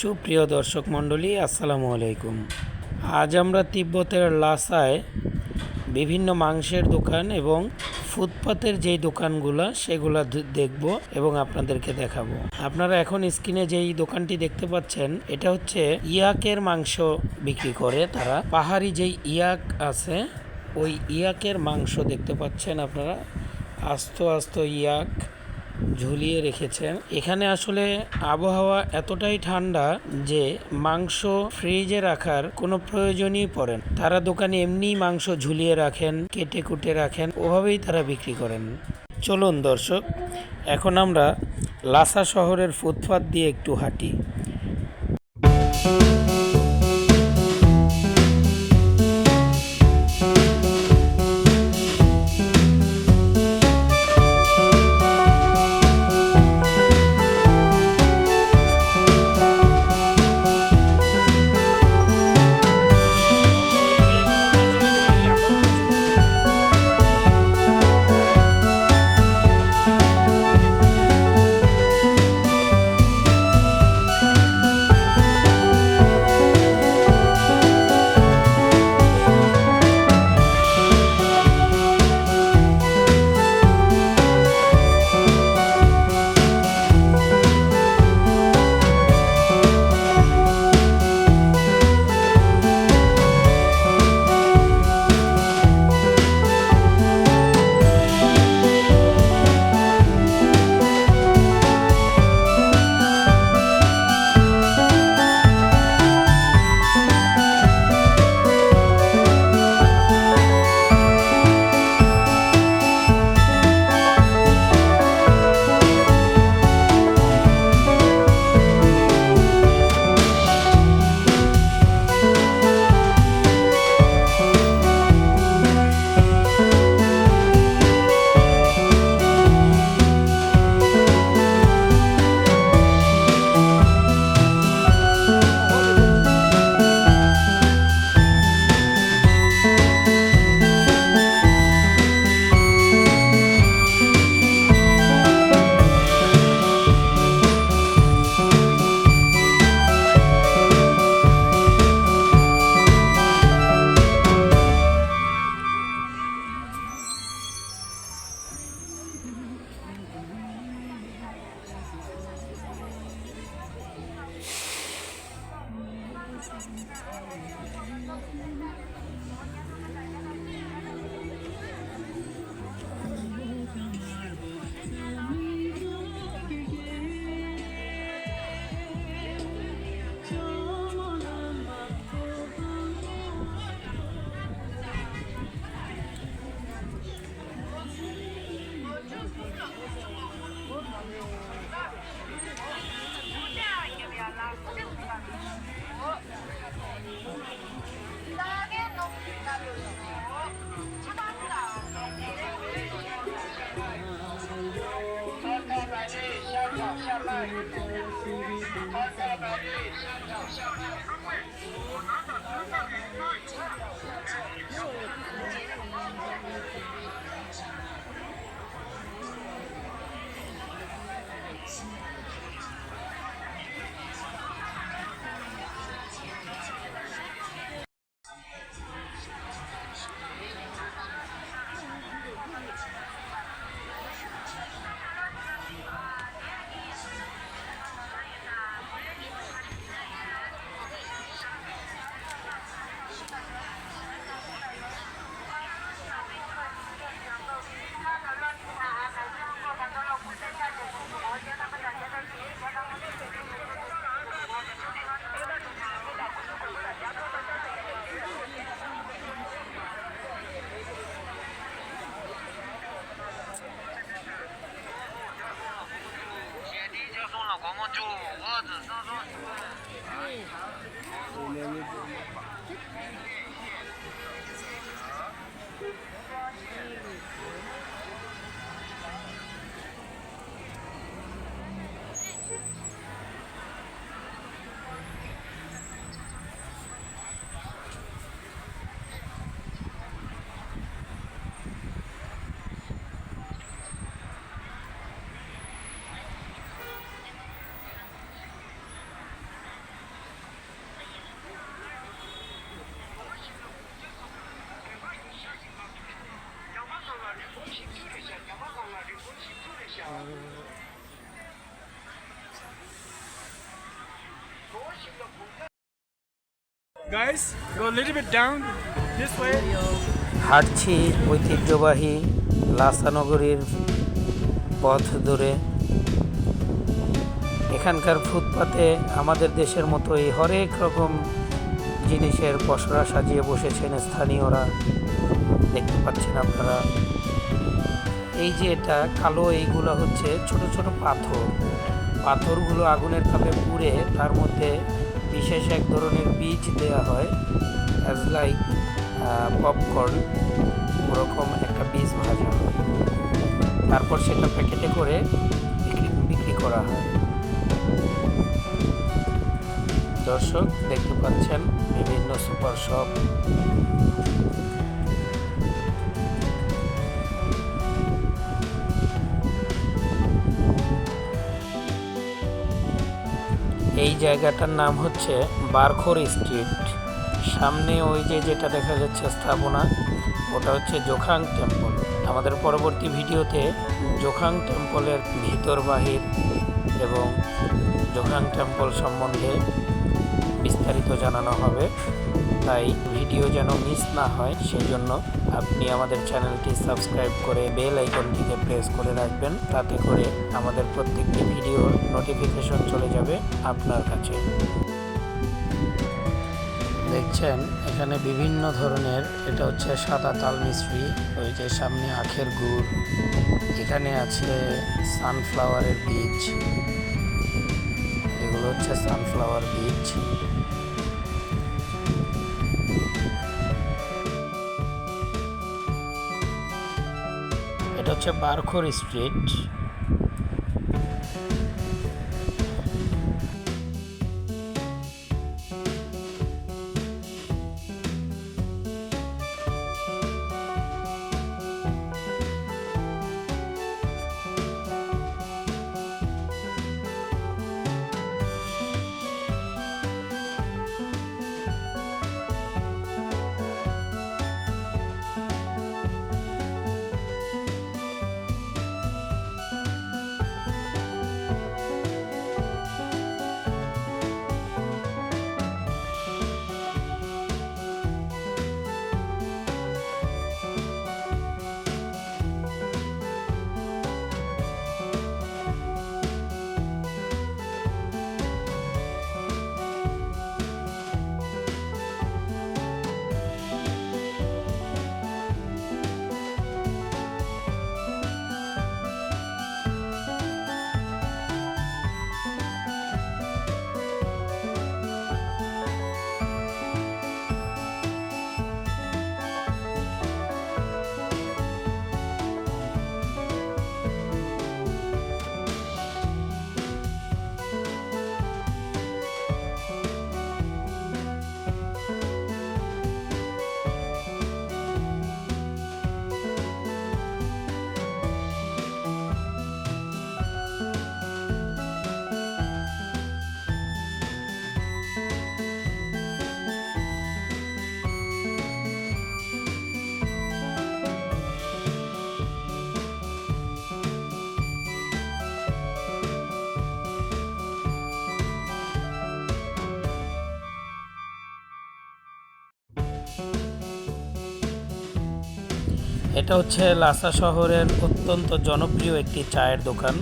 সুপ্রিয় দর্শক মণ্ডলী, আসসালামু আলাইকুম। আজ আমরা তিব্বতের লাসায় বিভিন্ন মাংসের দোকান এবং ফুটপাতের যেই দোকানগুলো, সেগুলো দেখব এবং আপনাদেরকে দেখাবো। আপনারা এখন স্ক্রিনে যেই দোকানটি দেখতে পাচ্ছেন, এটা হচ্ছে ইয়াকের মাংস বিক্রি করে তারা। পাহাড়ি যেই ইয়াক আছে, ওই ইয়াকের মাংস দেখতে পাচ্ছেন আপনারা। আস্ত আস্ত ইয়াক। ঝুলিয়ে রেখেছেন। এখানে আসলে আবহাওয়া এতটাই ঠান্ডা যে মাংস ফ্রিজে রাখার কোনো প্রয়োজনই পড়ে না। তারা দোকানে এমনি মাংস ঝুলিয়ে রাখেন, কেটে কুটে রাখেন, ওভাবেই তারা বিক্রি করেন। চলুন দর্শক, এখন আমরা লাসা শহরের ফুটপাত দিয়ে একটু হাঁটি। 各就各位我拿着十块给您发一块儿您 Thank you. হাঁটছি ঐতিহ্যবাহী লাসানগরীর পথ ধরে। এখানকার ফুটপাতে আমাদের দেশের মতোই হরেক রকম জিনিসের পসরা সাজিয়ে বসেছেন স্থানীয়রা। দেখতে পাচ্ছেন আপনারা। এই যে এটা কালো, এইগুলো হচ্ছে ছোট ছোট পাথর। পাথরগুলো আগুনের তাপে পুড়ে তার মধ্যে বিশেষ এক ধরনের বীজ দেওয়া হয় অ্যাজ লাইক পপকর্ন ওরকম একটা বীজ ভাজা হয়। তারপর সেটা প্যাকেটে করে বিক্রি করা হয়। দর্শক, দেখতে পাচ্ছেন বিভিন্ন সুপার শপ। এই জায়গাটার নাম হচ্ছে বারখোর স্ট্রিট। সামনে ওই যে যেটা দেখা যাচ্ছে স্থাপনা, ওটা হচ্ছে জোখাং টেম্পল। আমাদের পরবর্তী ভিডিওতে জোখাং টেম্পলের ভিতর বাহির এবং জোখাং টেম্পল সম্বন্ধে বিস্তারিত জানানো হবে। তাই ভিডিও যেন মিস না হয় সেই জন্য আপনি আমাদের চ্যানেলটি সাবস্ক্রাইব করে বেল আইকনটিকে প্রেস করে রাখবেন, তাতে করে আমাদের প্রত্যেকটি ভিডিওর নোটিফিকেশন চলে যাবে আপনার কাছে। দেখছেন, এখানে বিভিন্ন ধরনের, এটা হচ্ছে সাদা তাল মিশ্রি ওই যে সামনে আখের গুড়, এখানে আছে সানফ্লাওয়ারের বীজ, এগুলো হচ্ছে সানফ্লাওয়ার বীজ। হচ্ছে বারখোর স্ট্রিট। এটা হচ্ছে লাসা শহরের অত্যন্ত জনপ্রিয় একটি চায়ের দোকান।